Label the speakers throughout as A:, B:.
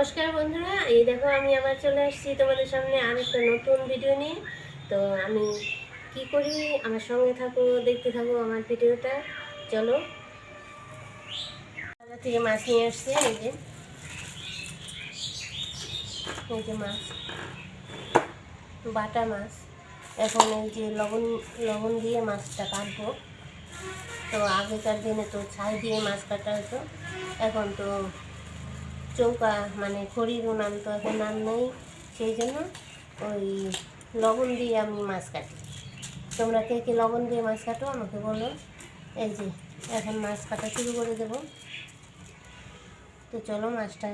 A: নমস্কার বন্ধুরা, এই দেখো আমি আবার চলে আসছি তোমাদের সামনে আর একটা নতুন ভিডিও নিয়ে। তো আমি কি করি? আমার সঙ্গে থাকো, দেখতে থাকো আমার ভিডিওটা। চলো। বাজার থেকে মাছ নিয়ে আসছি, এই যে। এই যে মাছ। বাটা মাছ। এখন এই যে লবণ লবণ দিয়ে মাছটা কাটবো। তো আগেকার দিনে তো ছাই দিয়ে মাছ কাটা হতো, এখন তো চৌকা মানে খড়ির উনান তো এখন আর নেই। সেই জন্য ওই লবণ দিয়ে আমি মাছ কাটি। তোমরা কে কে লবণ দিয়ে মাছ কাটো আমাকে বলো। এই যে, এখন মাছ কাটা শুরু করে দেবো। তো চলো মাছটা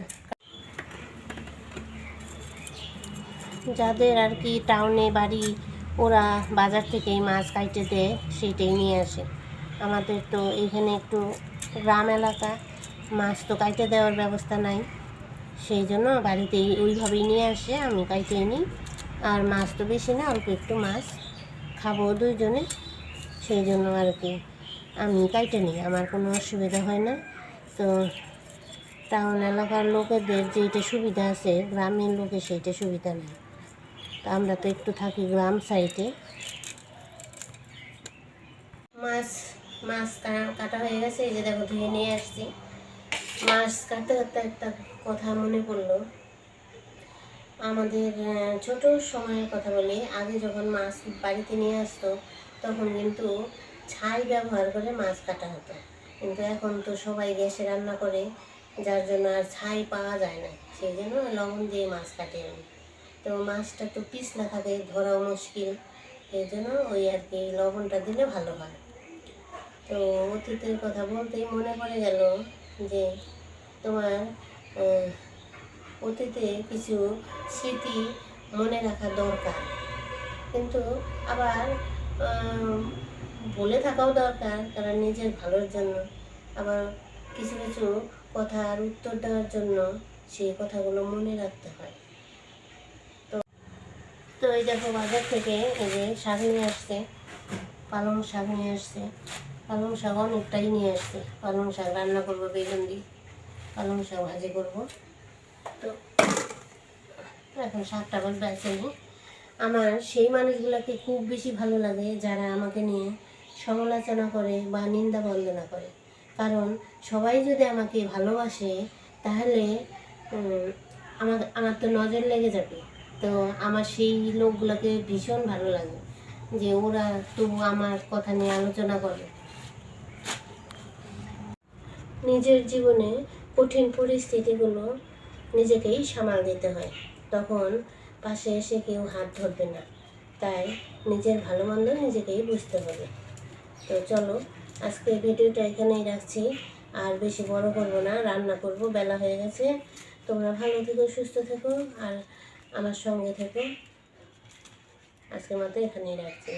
A: যাদের আর কি টাউনে বাড়ি, ওরা বাজার থেকে মাছ কাইটে দেয়, সেইটাই নিয়ে আসে। আমাদের তো এখানে একটু গ্রাম এলাকা মাছ তো কাইটে দেওয়ার ব্যবস্থা নাই। সেই জন্য বাড়িতেই ওইভাবেই নিয়ে আসে, আমি কাইটে নিই আর মাছ তো বেশি না, অল্প একটু মাছ খাব দুইজনে। সেই জন্য আর কি, আমি কাইটে নিই, আমার কোনো অসুবিধা হয় না। তো টাউন এলাকার লোকেদের যেইটা সুবিধা আছে, গ্রামের লোকের সেইটা সুবিধা নেই। তো আমরা তো একটু থাকি গ্রাম সাইডে। মাছ মাছ কাটা হয়ে গেছে, এই যে দেখো ধুয়ে নিয়ে আসছি। মাছ কাটতে কাটতে একটা কথা মনে পড়ল। আমাদের ছোট সময়ের কথা বলি। আগে যখন মাছ বাড়িতে নিয়ে আসতো, তখন কিন্তু ছাই ব্যবহার করে মাছ কাটা হতো। কিন্তু এখন তো সবাই গ্যাসে রান্না করে, যার জন্য আর ছাই পাওয়া যায় না। সেই জন্য লবণ দিয়ে মাছ কাটে আমি তো মাছটা তো না থাকে, ধরাও মুশকিল। এই জন্য ওই আর কি লবণটা দিলে ভালো হয়। তো অতীতের কথা বলতেই মনে পড়ে গেল যে তোমার অতীতে কিছু স্মৃতি মনে রাখা দরকার। কিন্তু আবার বলে থাকাও দরকার কারণ নিজের ভালোর জন্য। আবার কিছু কিছু কথার উত্তর দেওয়ার জন্য সেই কথাগুলো মনে রাখতে হয়। তো তো এই দেখো বাজার থেকে এই যে শাক নিয়ে আসছে, পালং শাক নিয়ে আসছে। পালং শাক অনেকটাই নিয়ে আসছে। পালং শাক রান্না করব, বেগুন দিয়ে। পালং শাক ভাজি করব। তো এখন শাকটা আবার বেছে নিই। আমার সেই মানুষগুলোকে খুব বেশি ভালো লাগে যারা আমাকে নিয়ে সমালোচনা করে বা নিন্দা বন্দনা করে। কারণ সবাই যদি আমাকে ভালোবাসে, তাহলে আমার আমার তো নজর লেগে যাবে। তো আমার সেই লোকগুলোকে ভীষণ ভালো লাগে যে ওরা তবু আমার কথা নিয়ে আলোচনা করে। নিজের জীবনে কঠিন পরিস্থিতিগুলো নিজেকেই সামাল দিতে হয়। তখন পাশে এসে কেউ হাত ধরবে না। তাই নিজের ভালো মন্দ নিজেকেই বুঝতে হবে। তো চলো, আজকে ভিডিওটা এখানেই রাখছি। আর বেশি বড় করব না, রান্না করব, বেলা হয়ে গেছে। তোমরা ভালো থেকো, সুস্থ থেকো, আর আমার সঙ্গে থেকো। আজকের মতো এখানেই রাখছি।